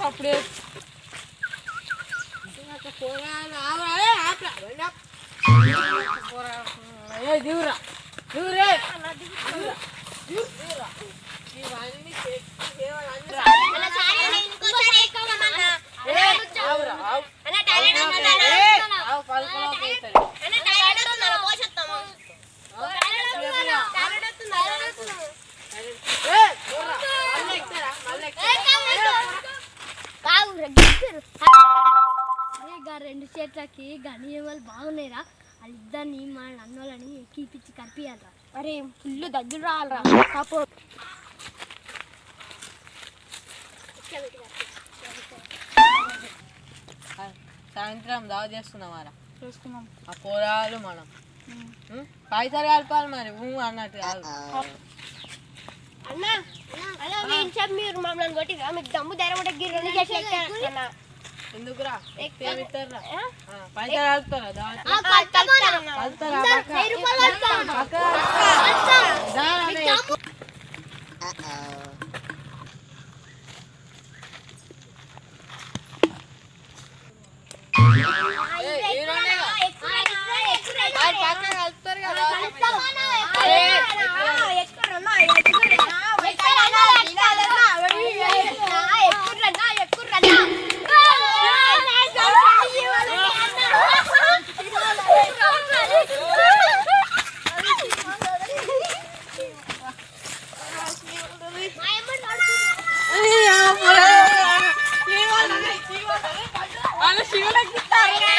આપણે દીવરા દીવરે దిగురే అరే గా రెండు చేట్లకి గనియమలు బాగున్నాయిరా. వాళ్ళిద్దరిని మా అన్నోళ్ళని ఎక్కిపిచ్చి కనిపించాలరా అరే ఫుల్ దగ్గర రావాలరా. పాపం సాయంత్రం దావ చేస్తున్నామారా చేసుకున్నాం ఆ పోరాలు మనం? పైసలు కలపాలి మరి ఊ అన్నట్టు కాదు. అన్నా అలా మీరు మమ్మల్ని కొట్టిరా? మీకు దమ్ము గిర్ రెండు చేసి ఎందుకురా? పైసలు కలుపుతారా. కలుపుతారా 完了，行了，你。